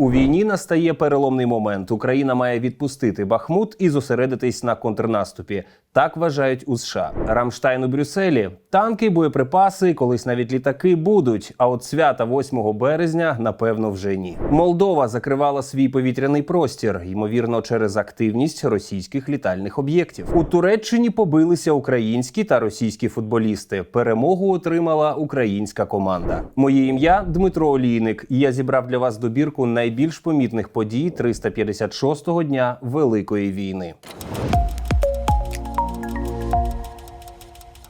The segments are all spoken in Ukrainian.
У війні настає переломний момент. Україна має відпустити Бахмут і зосередитись на контрнаступі. Так вважають у США. Рамштайн у Брюсселі. Танки, боєприпаси, колись навіть літаки будуть. А от свята 8 березня, напевно, вже ні. Молдова закривала свій повітряний простір, ймовірно, через активність російських літальних об'єктів. У Туреччині побилися українські та російські футболісти. Перемогу отримала українська команда. Моє ім'я Дмитро Олійник. і Я зібрав для вас добірку найбільш помітних подій 356-го дня Великої війни.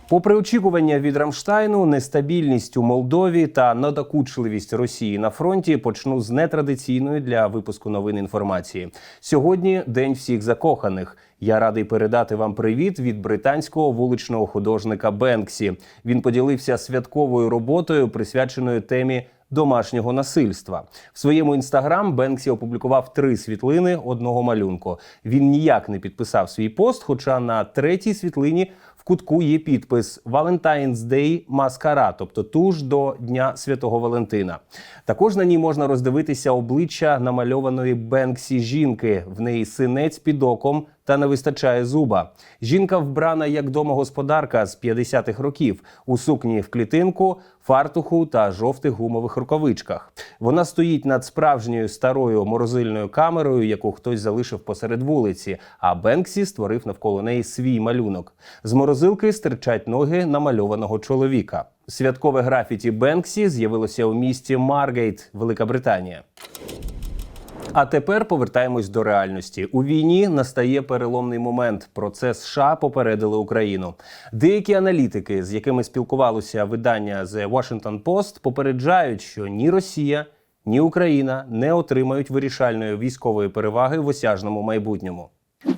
Попри очікування від Рамштайну, нестабільність у Молдові та надокучливість Росії на фронті почну з нетрадиційної для випуску новин інформації. Сьогодні день всіх закоханих. Я радий передати вам привіт від британського вуличного художника Бенксі. Він поділився святковою роботою, присвяченою темі. Домашнього насильства в своєму інстаграм Бенксі опублікував три світлини одного малюнку. Він ніяк не підписав свій пост, хоча на третій світлині в кутку є підпис Valentine's Day Mascara, тобто туж до Дня Святого Валентина. Також на ній можна роздивитися обличчя намальованої Бенксі жінки. В неї синець під оком та не вистачає зуба. Жінка вбрана як домогосподарка з 50-х років у сукні в клітинку, фартуху та жовтих гумових рукавичках. Вона стоїть над справжньою старою морозильною камерою, яку хтось залишив посеред вулиці. А Бенксі створив навколо неї свій малюнок. З морозилки стирчать ноги намальованого чоловіка. Святкове графіті Бенксі з'явилося у місті Маргейт, Велика Британія. А тепер повертаємось до реальності. У війні настає переломний момент. Про це США попередили Україну. Деякі аналітики, з якими спілкувалося видання The Washington Post, попереджають, що ні Росія, ні Україна не отримають вирішальної військової переваги в осяжному майбутньому.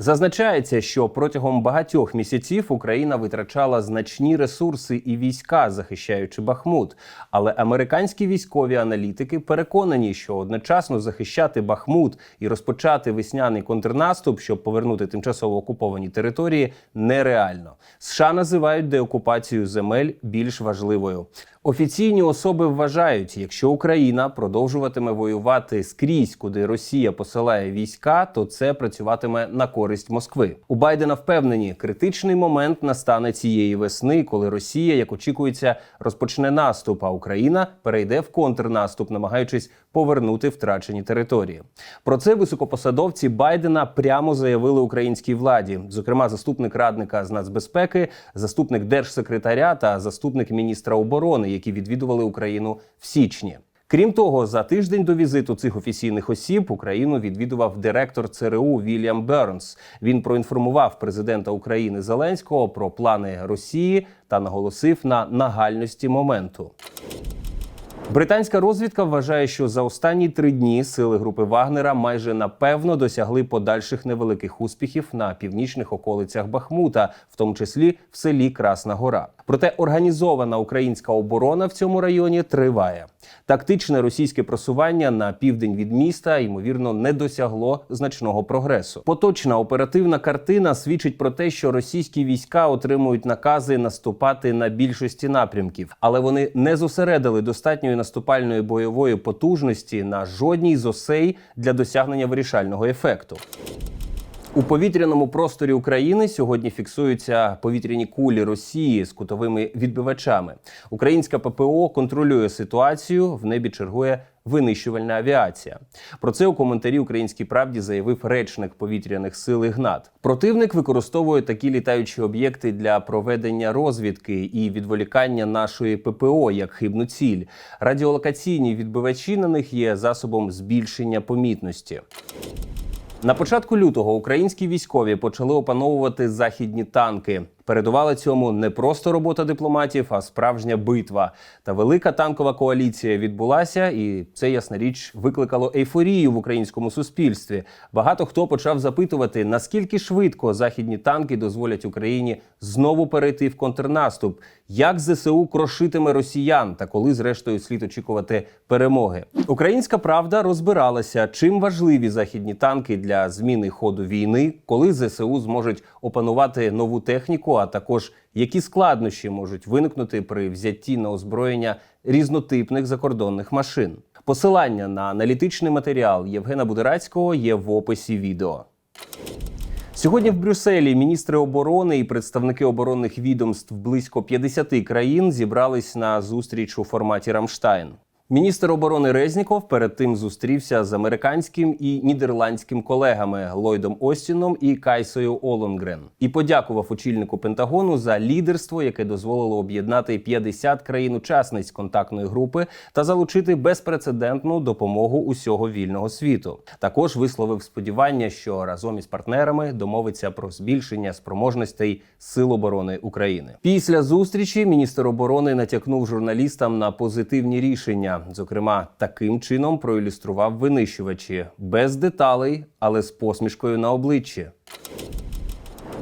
Зазначається, що протягом багатьох місяців Україна витрачала значні ресурси і війська, захищаючи Бахмут. Але американські військові аналітики переконані, що одночасно захищати Бахмут і розпочати весняний контрнаступ, щоб повернути тимчасово окуповані території, нереально. США називають деокупацію земель більш важливою. Офіційні особи вважають, якщо Україна продовжуватиме воювати скрізь, куди Росія посилає війська, то це працюватиме на користь Москви. У Байдена впевнені, критичний момент настане цієї весни, коли Росія, як очікується, розпочне наступ, а Україна перейде в контрнаступ, намагаючись повернути втрачені території. Про це високопосадовці Байдена прямо заявили українській владі, зокрема, заступник радника з нацбезпеки, заступник держсекретаря та заступник міністра оборони, які відвідували Україну в січні. Крім того, за тиждень до візиту цих офіційних осіб Україну відвідував директор ЦРУ Вільям Бернс. Він проінформував президента України Зеленського про плани Росії та наголосив на нагальності моменту. Британська розвідка вважає, що за останні три дні сили групи Вагнера майже напевно досягли подальших невеликих успіхів на північних околицях Бахмута, в тому числі в селі Красна Гора. Проте організована українська оборона в цьому районі триває. Тактичне російське просування на південь від міста ймовірно не досягло значного прогресу. Поточна оперативна картина свідчить про те, що російські війська отримують накази наступати на більшості напрямків, але вони не зосередили достатньої наступальної бойової потужності на жодній з осей для досягнення вирішального ефекту. У повітряному просторі України сьогодні фіксуються повітряні кулі Росії з кутовими відбивачами. Українська ППО контролює ситуацію. В небі чергує винищувальна авіація. Про це у коментарі Українській правді заявив речник повітряних сил Ігнат. Противник використовує такі літаючі об'єкти для проведення розвідки і відволікання нашої ППО як хибну ціль. Радіолокаційні відбивачі на них є засобом збільшення помітності. На початку лютого українські військові почали опановувати західні танки. Передувала цьому не просто робота дипломатів, а справжня битва. Та велика танкова коаліція відбулася, і це ясна річ викликало ейфорію в українському суспільстві. Багато хто почав запитувати, наскільки швидко західні танки дозволять Україні знову перейти в контрнаступ, як ЗСУ крошитиме росіян, та коли зрештою слід очікувати перемоги. Українська правда розбиралася, чим важливі західні танки для зміни ходу війни, коли ЗСУ зможуть опанувати нову техніку а також які складнощі можуть виникнути при взятті на озброєння різнотипних закордонних машин. Посилання на аналітичний матеріал Євгена Будерацького є в описі відео. Сьогодні в Брюсселі міністри оборони і представники оборонних відомств близько 50 країн зібрались на зустріч у форматі Рамштайн. Міністр оборони Резніков перед тим зустрівся з американським і нідерландським колегами Ллойдом Остіном і Кайсою Олонгрен і подякував очільнику Пентагону за лідерство, яке дозволило об'єднати 50 країн-учасниць контактної групи та залучити безпрецедентну допомогу усього вільного світу. Також висловив сподівання, що разом із партнерами домовиться про збільшення спроможностей сил оборони України. Після зустрічі міністр оборони натякнув журналістам на позитивні рішення. Зокрема, таким чином проілюстрував винищувачі без деталей, але з посмішкою на обличчі.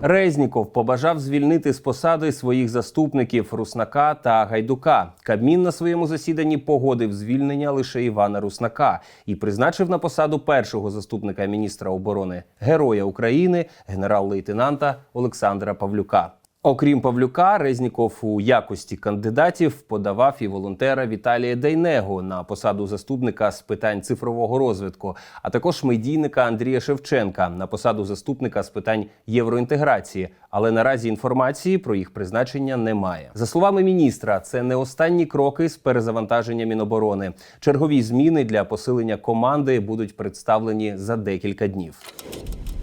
Резніков побажав звільнити з посади своїх заступників Руснака та Гайдука. Кабмін на своєму засіданні погодив звільнення лише Івана Руснака і призначив на посаду першого заступника міністра оборони Героя України генерал-лейтенанта Олександра Павлюка. Окрім Павлюка, Резніков у якості кандидатів подавав і волонтера Віталія Дейнего на посаду заступника з питань цифрового розвитку, а також медійника Андрія Шевченка на посаду заступника з питань євроінтеграції. Але наразі інформації про їх призначення немає. За словами міністра, це не останні кроки з перезавантаження Міноборони. Чергові зміни для посилення команди будуть представлені за декілька днів.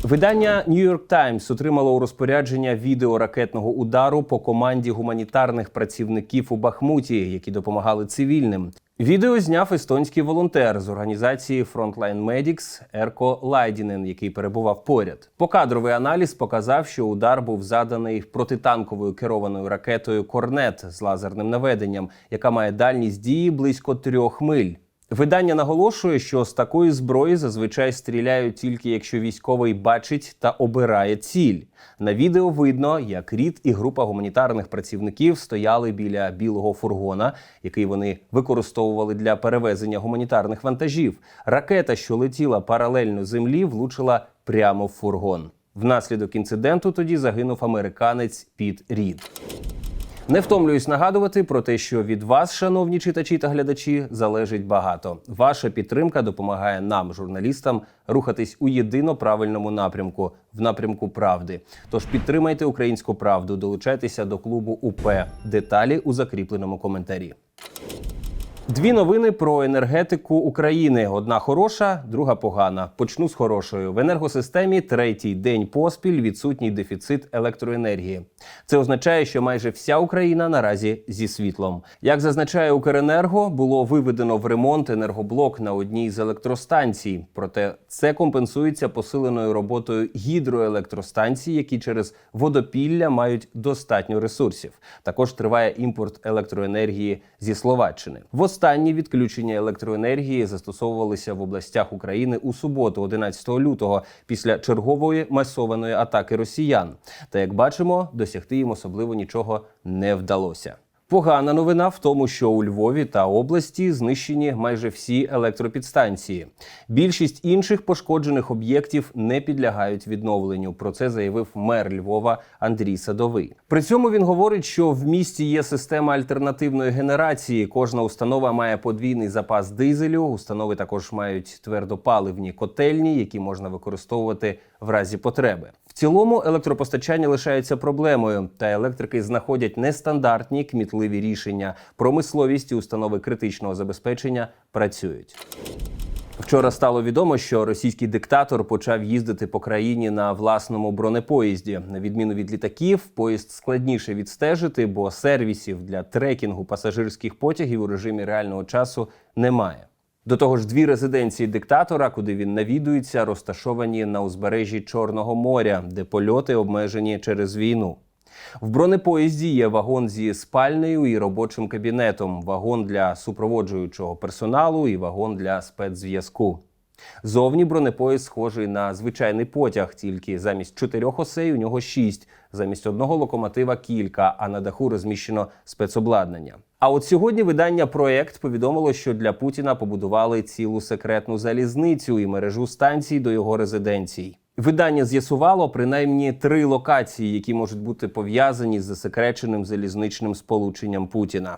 Видання New York Times отримало у розпорядження відео ракетного удару по команді гуманітарних працівників у Бахмуті, які допомагали цивільним. Відео зняв естонський волонтер з організації Frontline Medics Ерко Лайдінен, який перебував поряд. Покадровий аналіз показав, що удар був заданий протитанковою керованою ракетою Корнет з лазерним наведенням, яка має дальність дії близько трьох миль. Видання наголошує, що з такої зброї зазвичай стріляють тільки якщо військовий бачить та обирає ціль. На відео видно, як рід і група гуманітарних працівників стояли біля білого фургона, який вони використовували для перевезення гуманітарних вантажів. Ракета, що летіла паралельно землі, влучила прямо в фургон. Внаслідок інциденту тоді загинув американець Піт Рід. Не втомлююсь нагадувати про те, що від вас, шановні читачі та глядачі, залежить багато. Ваша підтримка допомагає нам, журналістам, рухатись у єдино правильному напрямку в напрямку правди. Тож підтримайте українську правду, долучайтеся до клубу УП. Деталі у закріпленому коментарі. Дві новини про енергетику України: одна хороша, друга погана. Почну з хорошою. В енергосистемі третій день поспіль відсутній дефіцит електроенергії. Це означає, що майже вся Україна наразі зі світлом. Як зазначає Укренерго, було виведено в ремонт енергоблок на одній з електростанцій. Проте це компенсується посиленою роботою гідроелектростанцій, які через водопілля мають достатньо ресурсів. Також триває імпорт електроенергії зі Словаччини. Останні відключення електроенергії застосовувалися в областях України у суботу, 11 лютого, після чергової масованої атаки росіян. Та як бачимо, досягти їм особливо нічого не вдалося. Погана новина в тому, що у Львові та області знищені майже всі електропідстанції. Більшість інших пошкоджених об'єктів не підлягають відновленню. Про це заявив мер Львова Андрій Садовий. При цьому він говорить, що в місті є система альтернативної генерації. Кожна установа має подвійний запас дизелю. Установи також мають твердопаливні котельні, які можна використовувати в разі потреби. В цілому електропостачання лишається проблемою, та електрики знаходять нестандартні кмітливі рішення. Промисловість і установи критичного забезпечення працюють. Вчора стало відомо, що російський диктатор почав їздити по країні на власному бронепоїзді. На відміну від літаків, поїзд складніше відстежити, бо сервісів для трекінгу пасажирських потягів у режимі реального часу немає. До того ж, дві резиденції диктатора, куди він навідується, розташовані на узбережжі Чорного моря, де польоти обмежені через війну. В бронепоїзді є вагон зі спальнею і робочим кабінетом, вагон для супроводжуючого персоналу і вагон для спецзв'язку. Зовні бронепоїзд схожий на звичайний потяг, тільки замість чотирьох осей у нього шість, замість одного локомотива кілька, а на даху розміщено спецобладнання. А от сьогодні видання проект повідомило, що для Путіна побудували цілу секретну залізницю і мережу станцій до його резиденцій. Видання з'ясувало принаймні три локації, які можуть бути пов'язані з засекреченим залізничним сполученням Путіна.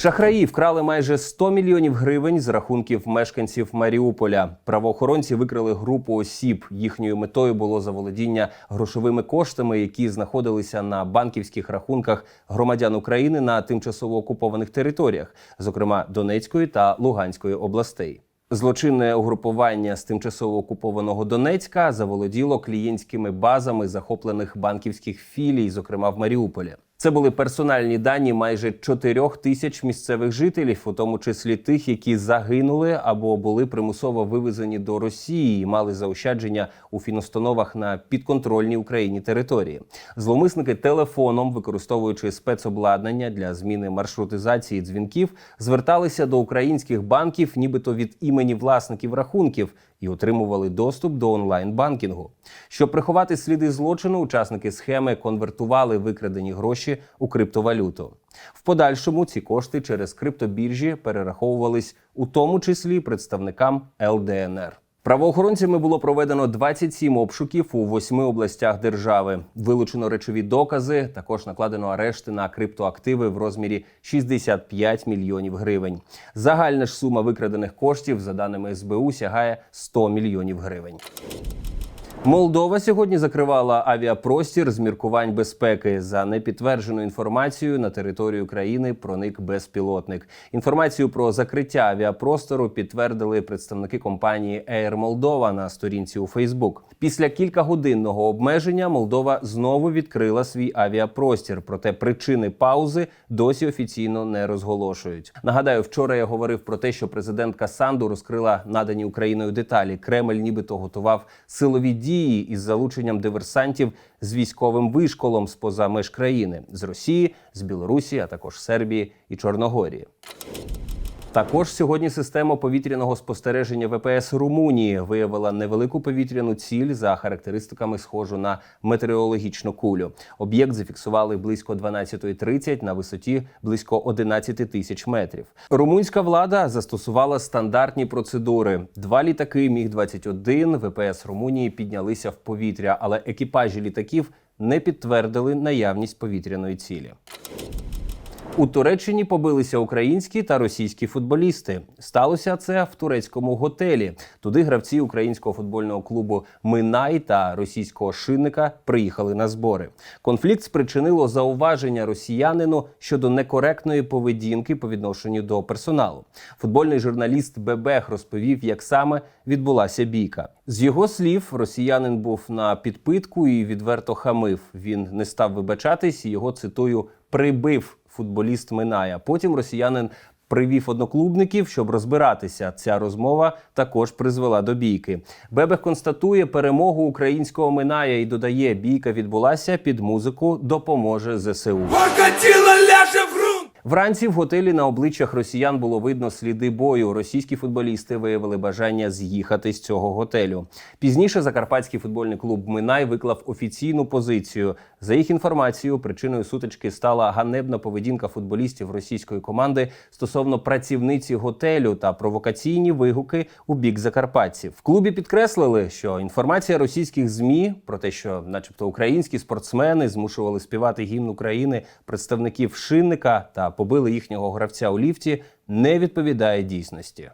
Шахраї вкрали майже 100 мільйонів гривень з рахунків мешканців Маріуполя. Правоохоронці викрили групу осіб. Їхньою метою було заволодіння грошовими коштами, які знаходилися на банківських рахунках громадян України на тимчасово окупованих територіях, зокрема Донецької та Луганської областей. Злочинне угрупування з тимчасово окупованого Донецька заволоділо клієнтськими базами захоплених банківських філій, зокрема в Маріуполі. Це були персональні дані майже 4 тисяч місцевих жителів, у тому числі тих, які загинули або були примусово вивезені до Росії і мали заощадження у фіностановах на підконтрольній Україні території. Зловмисники телефоном, використовуючи спецобладнання для зміни маршрутизації дзвінків, зверталися до українських банків, нібито від імені власників рахунків. І отримували доступ до онлайн-банкінгу. Щоб приховати сліди злочину, учасники схеми конвертували викрадені гроші у криптовалюту. В подальшому ці кошти через криптобіржі перераховувались у тому числі представникам ЛДНР. Правоохоронцями було проведено 27 обшуків у восьми областях держави. Вилучено речові докази. Також накладено арешти на криптоактиви в розмірі 65 мільйонів гривень. Загальна ж сума викрадених коштів, за даними СБУ, сягає 100 мільйонів гривень. Молдова сьогодні закривала авіапростір з міркувань безпеки. За непідтвердженою інформацією на територію країни проник безпілотник. Інформацію про закриття авіапростору підтвердили представники компанії Air Moldova на сторінці у Фейсбук. Після кількагодинного обмеження Молдова знову відкрила свій авіапростір. Проте причини паузи досі офіційно не розголошують. Нагадаю, вчора я говорив про те, що президентка Санду розкрила надані Україною деталі. Кремль, нібито готував силові дії дії із залученням диверсантів з військовим вишколом з поза меж країни з Росії, з Білорусі, а також Сербії і Чорногорії. Також сьогодні система повітряного спостереження ВПС Румунії виявила невелику повітряну ціль за характеристиками, схожу на метеорологічну кулю. Об'єкт зафіксували близько 12.30 на висоті близько 11 тисяч метрів. Румунська влада застосувала стандартні процедури. Два літаки Міг 21 ВПС Румунії піднялися в повітря, але екіпажі літаків не підтвердили наявність повітряної цілі. У Туреччині побилися українські та російські футболісти. Сталося це в турецькому готелі. Туди гравці українського футбольного клубу Минай та російського шинника приїхали на збори. Конфлікт спричинило зауваження росіянину щодо некоректної поведінки по відношенню до персоналу. Футбольний журналіст Бебех розповів, як саме відбулася бійка. З його слів, росіянин був на підпитку і відверто хамив. Він не став вибачатись. Його цитую прибив футболіст минає. Потім росіянин привів одноклубників, щоб розбиратися. Ця розмова також призвела до бійки. Бебех констатує перемогу українського минає і додає, бійка відбулася під музику Допоможе ЗСУ. Грунт! Вранці в готелі на обличчях росіян було видно сліди бою. Російські футболісти виявили бажання з'їхати з цього готелю. Пізніше закарпатський футбольний клуб Минай виклав офіційну позицію. За їх інформацією, причиною сутички стала ганебна поведінка футболістів російської команди стосовно працівниці готелю та провокаційні вигуки у бік закарпатців. В клубі підкреслили, що інформація російських змі про те, що, начебто, українські спортсмени змушували співати гімн України представників шинника побили їхнього гравця у ліфті, не відповідає дійсності.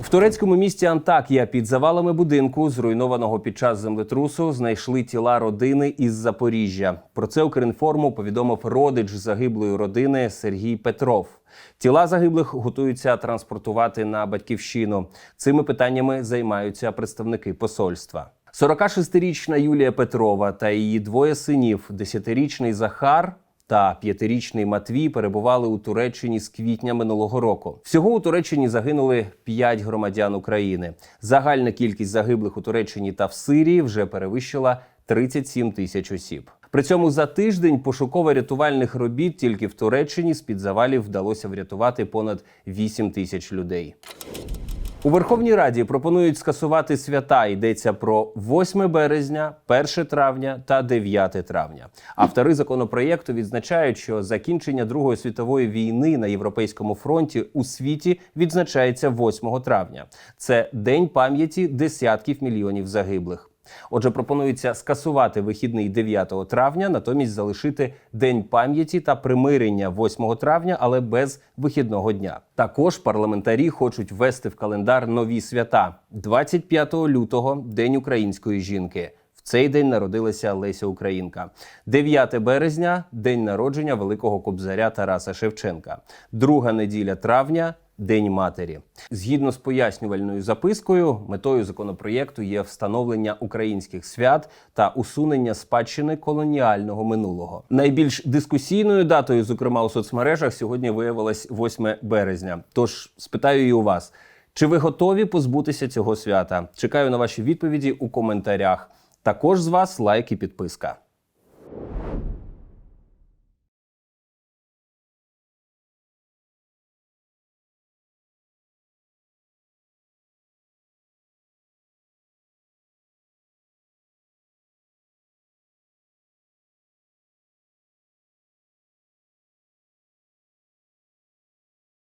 В турецькому місті Антакія під завалами будинку, зруйнованого під час землетрусу, знайшли тіла родини із Запоріжжя. Про це Укрінформу повідомив родич загиблої родини Сергій Петров. Тіла загиблих готуються транспортувати на батьківщину. Цими питаннями займаються представники посольства. 46-річна Юлія Петрова та її двоє синів, 10-річний Захар та п'ятирічний Матвій перебували у Туреччині з квітня минулого року. Всього у Туреччині загинули 5 громадян України. Загальна кількість загиблих у Туреччині та в Сирії вже перевищила 37 тисяч осіб. При цьому за тиждень пошуково-рятувальних робіт тільки в Туреччині з під завалів вдалося врятувати понад 8 тисяч людей. У Верховній Раді пропонують скасувати свята. Йдеться про 8 березня, 1 травня та 9 травня. Автори законопроєкту відзначають, що закінчення Другої світової війни на європейському фронті у світі відзначається 8 травня. Це день пам'яті десятків мільйонів загиблих. Отже, пропонується скасувати вихідний 9 травня, натомість залишити День пам'яті та примирення 8 травня, але без вихідного дня. Також парламентарі хочуть ввести в календар нові свята: 25 лютого День української жінки. В цей день народилася Леся Українка. 9 березня день народження великого кобзаря Тараса Шевченка. Друга неділя травня. День матері згідно з пояснювальною запискою, метою законопроєкту є встановлення українських свят та усунення спадщини колоніального минулого. Найбільш дискусійною датою, зокрема у соцмережах, сьогодні виявилось 8 березня. Тож спитаю і у вас, чи ви готові позбутися цього свята? Чекаю на ваші відповіді у коментарях. Також з вас лайк і підписка.